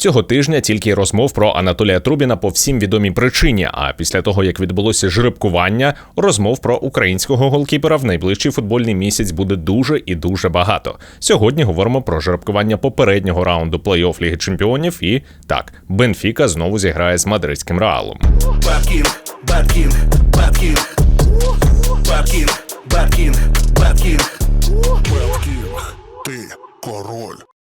Цього тижня тільки розмов про Анатолія Трубіна по всім відомій причині. А після того як відбулося жеребкування, розмов про українського голкіпера в найближчий футбольний місяць буде дуже і дуже багато. Сьогодні говоримо про жеребкування попереднього раунду плей-офф Ліги Чемпіонів. І так, Бенфіка знову зіграє з мадридським реалом. Bad King,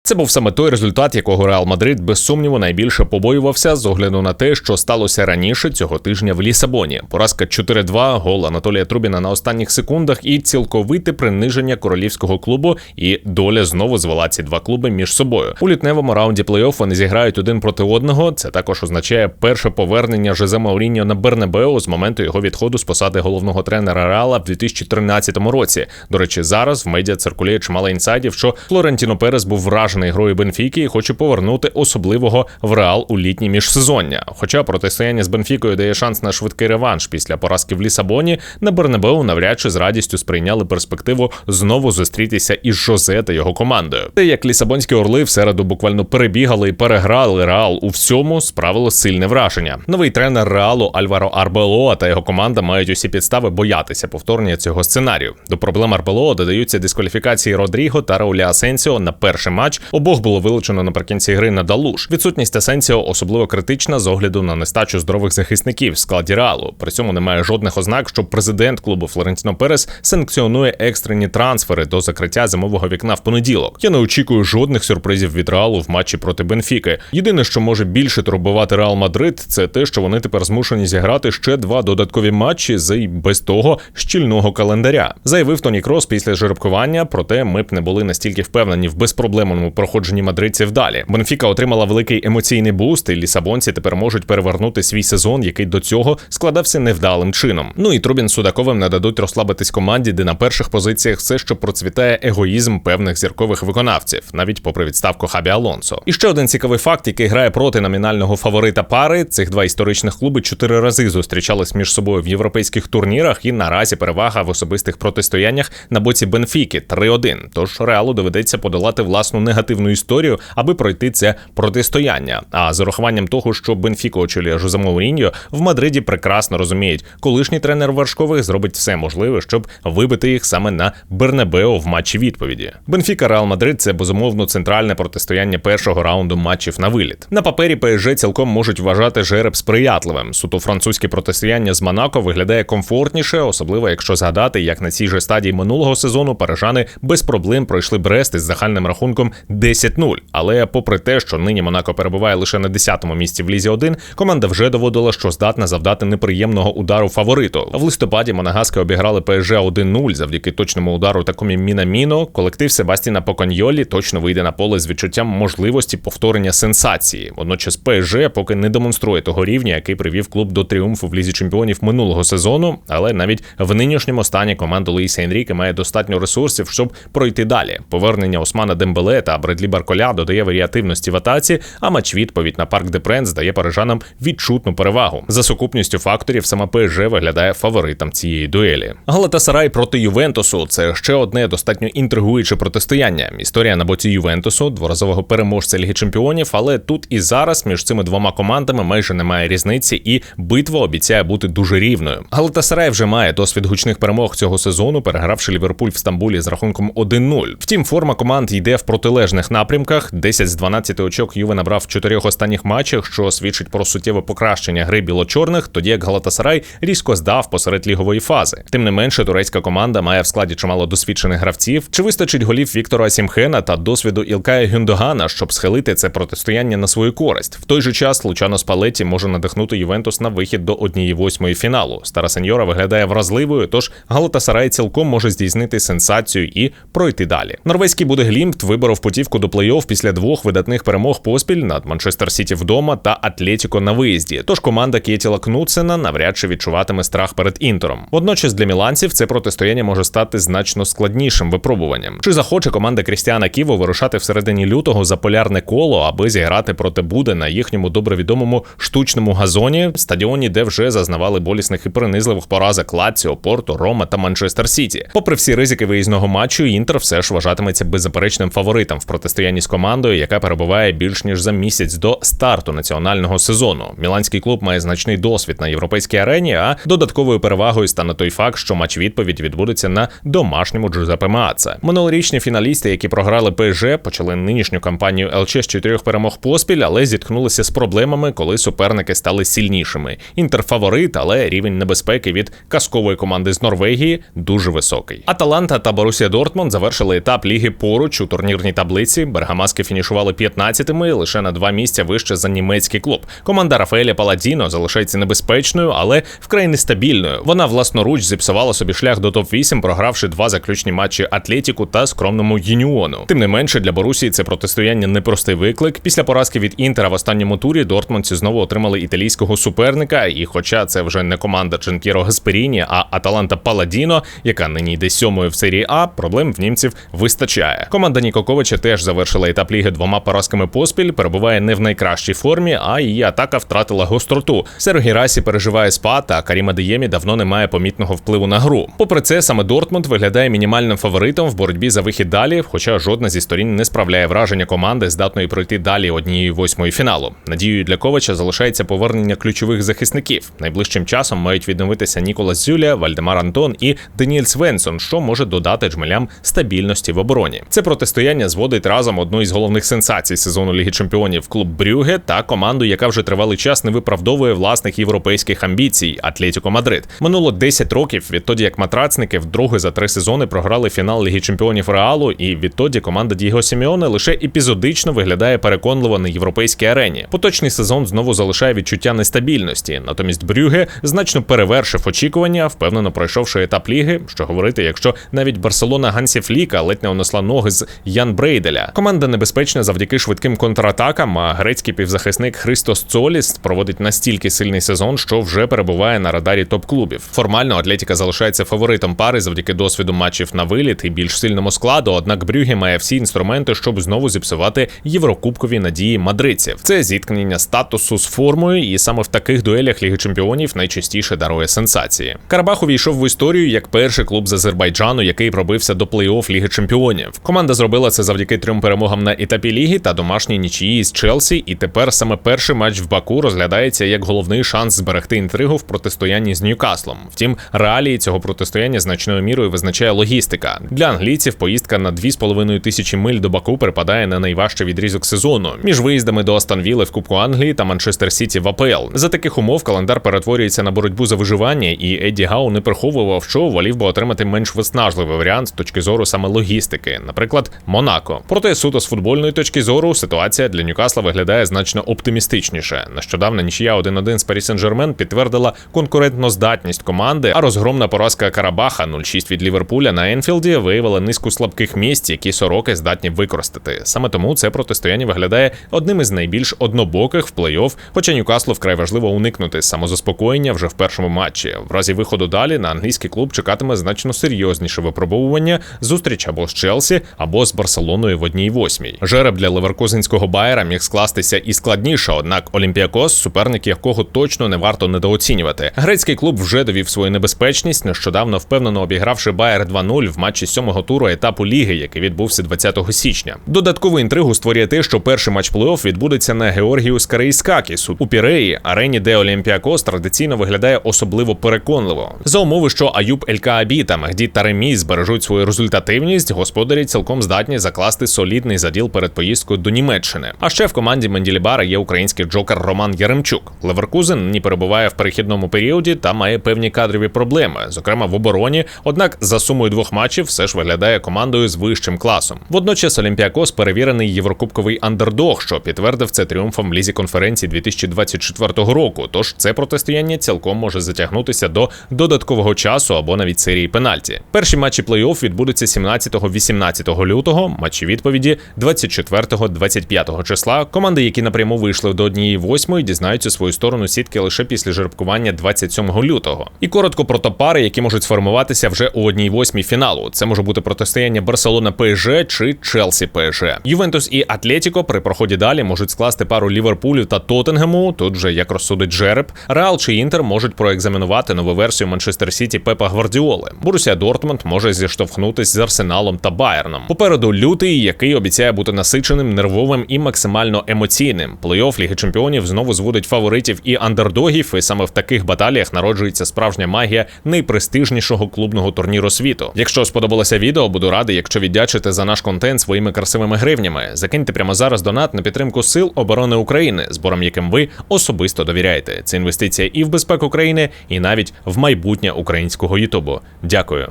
Це був саме той результат, якого Реал Мадрид без сумніву найбільше побоювався з огляду на те, що сталося раніше цього тижня в Лісабоні. Поразка 4-2, гол Анатолія Трубіна на останніх секундах і цілковите приниження королівського клубу. І доля знову звела ці два клуби між собою. У лютневому раунді плей-офф вони зіграють один проти одного. Це також означає перше повернення Жозе Мауріньо на Бернебеу з моменту його відходу з посади головного тренера Реала в 2013 році. До речі, зараз в медіа циркулює чимало інсайдів, що Флорентіно Перес був вражений грою Бенфіки і хоче повернути особливого в Реал у літнє міжсезоння. Хоча протистояння з Бенфікою дає шанс на швидкий реванш після поразки в Лісабоні, на Бернебеу навряд чи з радістю сприйняли перспективу знову зустрітися із Жозе та його командою. Те, як лісабонські орли в середу буквально перебігали і переграли Реал у всьому, справило сильне враження. Новий тренер Реалу Альваро Арбелоа та його команда мають усі підстави боятися повторення цього сценарію. До проблем Арбелоа додаються дискваліфікації Родріго та Раулі Асенсіо на перший матч. Обох було вилучено наприкінці гри на Далуш. Відсутність Асенсіо особливо критична з огляду на нестачу здорових захисників в складі Реалу. При цьому немає жодних ознак, що президент клубу Флорентіно Перес санкціонує екстрені трансфери до закриття зимового вікна в понеділок. Я не очікую жодних сюрпризів від Реалу в матчі проти Бенфіки. Єдине, що може більше турбувати Реал Мадрид, це те, що вони тепер змушені зіграти ще два додаткові матчі з без того щільного календаря. Заявив Тоні Крос після жеребкування, проте ми б не були настільки впевнені в безпроблемному проходженні мадридців далі. Бенфіка отримала великий емоційний буст, і лісабонці тепер можуть перевернути свій сезон, який до цього складався невдалим чином. Ну і Трубін Судаковим не дадуть розслабитись команді, де на перших позиціях все ще процвітає егоїзм певних зіркових виконавців, навіть попри відставку Хабі Алонсо. І ще один цікавий факт, який грає проти номінального фаворита пари. Цих два історичних клуби чотири рази зустрічались між собою в європейських турнірах, і наразі перевага в особистих протистояннях на боці Бенфіки 3-1. Тож реалу доведеться подолати власну негативну історію, аби пройти це протистояння. А з урахуванням того, що Бенфіко очолює Жозе Мауріньо, в Мадриді прекрасно розуміють, колишній тренер вершкових зробить все можливе, щоб вибити їх саме на Бернебео в матчі відповіді. Бенфіка Реал Мадрид це безумовно центральне протистояння першого раунду матчів на виліт. На папері ПСЖ цілком можуть вважати жереб сприятливим. Суто французьке протистояння з Монако виглядає комфортніше, особливо якщо згадати, як на цій же стадії минулого сезону парижани без проблем пройшли Брест із загальним рахунком 10-0. Але попри те, що нині Монако перебуває лише на 10-му місці в лізі 1, команда вже доводила, що здатна завдати неприємного удару фавориту. В листопаді Монагаски обіграли ПСЖ 1-0 завдяки точному удару такомі Мінаміно. Колектив Себастіна Поконьолі точно вийде на поле з відчуттям можливості повторення сенсації. Водночас ПСЖ поки не демонструє того рівня, який привів клуб до тріумфу в лізі чемпіонів минулого сезону. Але навіть в нинішньому стані команда Луїса Енріке має достатньо ресурсів, щоб пройти далі. Повернення Османа Дембеле та Бредлі Барколя додає варіативності в атаці, а матч відповідь на парк де Пренс дає парижанам відчутну перевагу. За сукупністю факторів саме ПСЖ виглядає фаворитом цієї дуелі. Галатасарай проти Ювентусу це ще одне достатньо інтригуюче протистояння. Історія на боці Ювентусу, дворазового переможця Ліги Чемпіонів, але тут і зараз між цими двома командами майже немає різниці, і битва обіцяє бути дуже рівною. Галатасарай вже має досвід гучних перемог цього сезону, перегравши Ліверпуль в Стамбулі з рахунком 1-0. Втім, форма команд йде в протилежних напрямках. 10 з 12 очок Юве набрав в чотирьох останніх матчах, що свідчить про суттєве покращення гри біло-чорних, тоді як Галатасарай різко здав посеред лігової фази. Тим не менше, турецька команда має в складі чимало досвідчених гравців. Чи вистачить голів Віктора Сімхена та досвіду Ілкая Гюндогана, щоб схилити це протистояння на свою користь? В той же час Лучано Спалеті може надихнути Ювентус на вихід до однієї восьмої фіналу. Стара сеньора виглядає вразливою, тож Галатасарай цілком може здійснити сенсацію і пройти далі. Норвезький буде Будеглімт виборов путівку до плей-офф після двох видатних перемог поспіль над Манчестер Сіті вдома та Атлетіко на виїзді. Тож команда Кєтіла Кнутсена навряд чи відчуватиме страх перед інтером. Водночас для міланців це протистояння може стати значно складнішим випробуванням. Чи захоче команда Крістіана Ківо вирушати всередині лютого за полярне коло, аби зіграти проти Буде на їхньому добре відомому штучному газоні, стадіоні, де вже зазнавали болісних і принизливих поразок Лаціо, Порто, Рома та Манчестер Сіті. Попри всі ризики виїзного матчу, інтер все ж вважатиметься беззаперечним фаворитом в протистоянні з командою, яка перебуває більш ніж за місяць до старту національного сезону. Міланський клуб має значний досвід на європейській арені, а додатковою перевагою стане той факт, що матч відповідь відбудеться на домашньому Джузепе Маца. Минулорічні фіналісти, які програли ПСЖ, почали нинішню кампанію ЛЧ з чотирьох перемог поспіль, але зіткнулися з проблемами, коли суперники стали сильнішими. Інтер фаворит, але рівень небезпеки від казкової команди з Норвегії дуже високий. Аталанта та Борусія Дортмунд завершили етап ліги поруч у турнірній таблиці. Бергамаски фінішували 15-ми, лише на два місця вище за німецький клуб. Команда Рафаеля Паладіно залишається небезпечною, але вкрай нестабільною. Вона власноруч зіпсувала собі шлях до топ-8, програвши два заключні матчі Атлетіку та скромному Юніону. Тим не менше, для Борусії це протистояння непростий виклик. Після поразки від Інтера в останньому турі Дортмундці знову отримали італійського суперника. І, хоча це вже не команда Ченкіро Гасперіні, а Аталанта Паладіно, яка нині йде сьомою в серії А, проблем в німців вистачає. Команда Ніко теж завершила етап ліги двома поразками поспіль, перебуває не в найкращій формі, а її атака втратила гостроту. Сергі Расі переживає спад, а Каріма Деємі давно не має помітного впливу на гру. Попри це, саме Дортмунд виглядає мінімальним фаворитом в боротьбі за вихід далі, хоча жодна зі сторін не справляє враження команди, здатної пройти далі однієї восьмої фіналу. Надією для Ковача залишається повернення ключових захисників. Найближчим часом мають відновитися Ніколас Зюля, Вальдемар Антон і Деніель Свенсон, що може додати джмелям стабільності в обороні. Це протистояння зводить разом одну із головних сенсацій сезону Ліги Чемпіонів клуб Брюге та команду, яка вже тривалий час не виправдовує власних європейських амбіцій Атлетіко Мадрид. Минуло 10 років відтоді, як матрацники вдруге за три сезони програли фінал Ліги Чемпіонів Реалу, і відтоді команда Діго Сіміоне лише епізодично виглядає переконливо на європейській арені. Поточний сезон знову залишає відчуття нестабільності. Натомість Брюге значно перевершив очікування, впевнено пройшовши етап ліги. Що говорити, якщо навіть Барселона Гансі Фліка ледь не унесла ноги з Ян Брейделя. Команда небезпечна завдяки швидким контратакам. А грецький півзахисник Христос Цоліс проводить настільки сильний сезон, що вже перебуває на радарі топ-клубів. Формально Атлетіка залишається фаворитом пари завдяки досвіду матчів на виліт і більш сильному складу. Однак Брюге має всі інструменти, щоб знову зіпсувати єврокубкові надії мадридців. Це зіткнення статусу з формою, і саме в таких дуелях Ліги Чемпіонів найчастіше дарує сенсації. Карабах увійшов в історію як перший клуб з Азербайджану, який пробився до плей-офф Ліги Чемпіонів. Команда зробила це завдяки трьом перемогам на етапі ліги та домашній нічиї з Челсі. І тепер саме перший матч в Баку розглядається як головний шанс зберегти інтригу в протистоянні з Ньюкаслом. Втім, реалії цього протистояння значною мірою визначає логістика. Для англійців поїздка на 2,5 тисячі миль до Баку припадає на найважчий відрізок сезону між виїздами до Астон Вілли в Кубку Англії та Манчестер Сіті в АПЛ. За таких умов календар перетворюється на боротьбу за виживання, і Едді Гау не приховував, що волів би отримати менш виснажливий варіант з точки зору саме логістики, наприклад, Монако. Проте суто з футбольної точки зору ситуація для Ньюкасла виглядає значно оптимістичніше. Нещодавна нічия 1-1 з Парі Сен-Жермен підтвердила конкурентну здатність команди, а розгромна поразка Карабаха 0-6 від Ліверпуля на Енфілді виявила низку слабких місць, які сороки здатні використати. Саме тому це протистояння виглядає одним із найбільш однобоких в плей-офф, хоча Ньюкаслу вкрай важливо уникнути самозаспокоєння вже в першому матчі. В разі виходу далі на англійський клуб чекатиме значно серйозніше випробовування зустріч або з Челсі, або з Барселоною в одній восьмій. Жереб для леверкузинського Байера міг скластися і складніше, однак Олімпіакос, суперник якого точно не варто недооцінювати. Грецький клуб вже довів свою небезпечність, нещодавно впевнено обігравши Байер 2-0 в матчі сьомого туру етапу ліги, який відбувся 20 січня. Додаткову інтригу створює те, що перший матч плей-офф відбудеться на Георгію Скарейскакісу у Піреї, арені, де Олімпіакос традиційно виглядає особливо переконливо. За умови, що Аюб Елькаабі та Мехді Таремі збережуть свою результативність, господарі цілком здатні закласти солідний заділ перед поїздкою до Німеччини. А ще в команді Менділібара є український джокер Роман Яремчук. Леверкузен нині перебуває в перехідному періоді та має певні кадрові проблеми, зокрема в обороні. Однак за сумою двох матчів все ж виглядає командою з вищим класом. Водночас Олімпіакос перевірений єврокубковий андердог, що підтвердив це тріумфом в лізі конференції 2024 року. Тож це протистояння цілком може затягнутися до додаткового часу або навіть серії пенальті. Перші матчі плей-офф відбудуться 17-18 лютого. Матчі відповіді 24-25 числа. Команди, які напряму вийшли до однієї восьмої, дізнаються свою сторону сітки лише після жеребкування 27 лютого. І коротко про топ-пари, які можуть сформуватися вже у одній восьмій фіналу. Це може бути протистояння Барселона ПСЖ чи Челсі ПСЖ. Ювентус і Атлетіко при проході далі можуть скласти пару Ліверпулю та Тоттенгему. Тут вже як розсудить Джереб. Реал чи Інтер можуть проекзаменувати нову версію Манчестер Сіті Пепа Гвардіоли. Борусія Дортмунд може зіштовхнутись з Арсеналом та Байерном. Попереду лютий бій, який обіцяє бути насиченим, нервовим і максимально емоційним. Плей-офф Ліги Чемпіонів знову зводить фаворитів і андердогів, і саме в таких баталіях народжується справжня магія найпрестижнішого клубного турніру світу. Якщо сподобалося відео, буду радий, якщо віддячите за наш контент своїми красивими гривнями. Закиньте прямо зараз донат на підтримку сил оборони України, збором яким ви особисто довіряєте. Це інвестиція і в безпеку країни, і навіть в майбутнє українського Ютубу. Дякую.